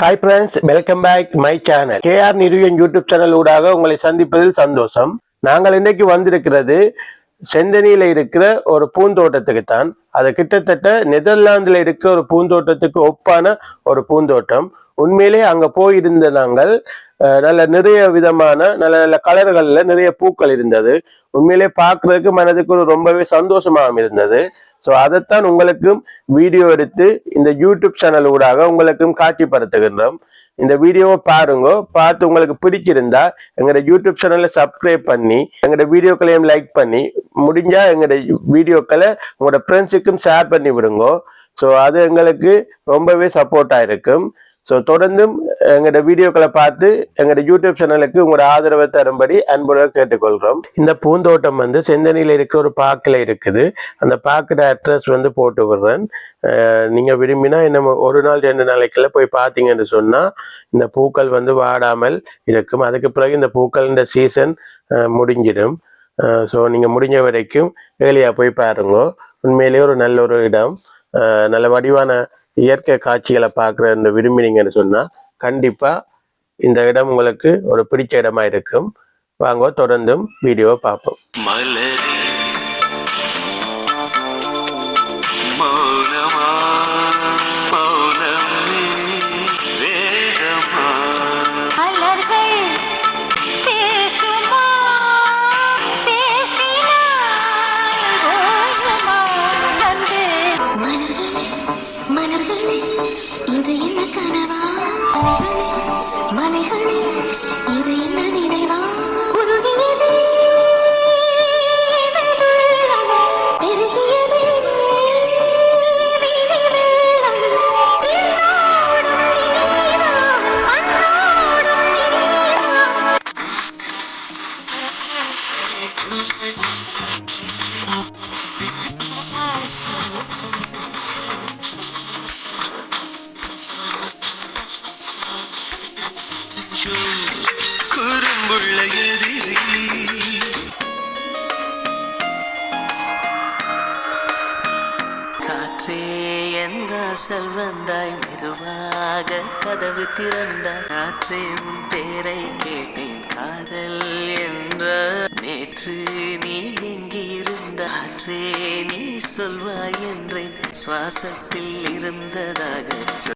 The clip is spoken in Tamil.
Hi friends welcome back my channel KR நிறுவன் YouTube channel ஊடாக உங்களை சந்திப்பதில் சந்தோஷம். நாங்கள் இன்றைக்கு வந்திருக்கிறது செந்தனியில் இருக்கிற ஒரு பூந்தோட்டத்துக்கு தான் அது கிட்டத்தட்ட நெதர்லாந்தில் இருக்கிற ஒரு பூந்தோட்டத்துக்கு ஒப்பான ஒரு பூந்தோட்டம். உண்மையிலே அங்க போயிருந்த நாங்கள் நல்ல நிறைய விதமான நல்ல நல்ல கலர்கள்ல நிறைய பூக்கள் இருந்தது. உண்மையிலே பார்க்குறதுக்கு மனதுக்கு ரொம்பவே சந்தோஷமாகவும் இருந்தது. ஸோ அதைத்தான் உங்களுக்கும் வீடியோ எடுத்து இந்த யூடியூப் சேனல் ஊடாக உங்களுக்கும் காட்சிப்படுத்துகின்றோம். இந்த வீடியோவை பாருங்க பார்த்து உங்களுக்கு பிடிச்சிருந்தா எங்களோட யூடியூப் சேனலை சப்ஸ்கிரைப் பண்ணி எங்களோட வீடியோக்களையும் லைக் பண்ணி முடிஞ்சா எங்களோட வீடியோக்களை உங்களோட ஃப்ரெண்ட்ஸுக்கும் ஷேர் பண்ணி விடுங்க. ஸோ அது எங்களுக்கு ரொம்பவே சப்போர்ட்டாக இருக்கும். ஸோ தொடர்ந்தும் எங்களோட வீடியோக்களை பார்த்து எங்களோட யூடியூப் சேனலுக்கு உங்களோட ஆதரவை தரும்படி அன்புடன் கேட்டுக்கொள்கிறோம். இந்த பூந்தோட்டம் வந்து செந்தனியில் இருக்கிற ஒரு பார்க்கில் இருக்குது. அந்த பார்க்கோட அட்ரஸ் வந்து போட்டு விடுறேன். நீங்கள் விரும்பினா என்ன ஒரு நாள் ரெண்டு நாளைக்குள்ள போய் பார்த்தீங்கன்னு சொன்னால் இந்த பூக்கள் வந்து வாடாமல் இருக்கும். அதுக்கு பிறகு இந்த பூக்களின் சீசன் முடிஞ்சிடும். ஸோ நீங்கள் முடிஞ்ச வரைக்கும் ஏலியா போய் பாருங்க. உண்மையிலேயே ஒரு நல்ல ஒரு இடம். நல்ல வடிவான இயற்கை காட்சிகளை பார்க்குற இந்த விரும்பினீங்கன்னு சொன்னா கண்டிப்பா இந்த இடம் உங்களுக்கு ஒரு பிடிச்ச இடமா இருக்கும். வாங்க தொடர்ந்தும் வீடியோவை பார்ப்போம். மலரே. மலர்களே இது என்ன கனவா? மலைகளே இது குறும்புள்ள எதிரி. காற்றே என் வாசல் வந்தாய் மெதுவாக கதவு திறந்தாய். காற்றே உன் பேரை கேட்டேன் காதல் என்ற நேற்று நீ எங்கிருந்த காற்றே நீ சொல்வாய் என்றேன் சுவாசத்தில் இருந்ததாக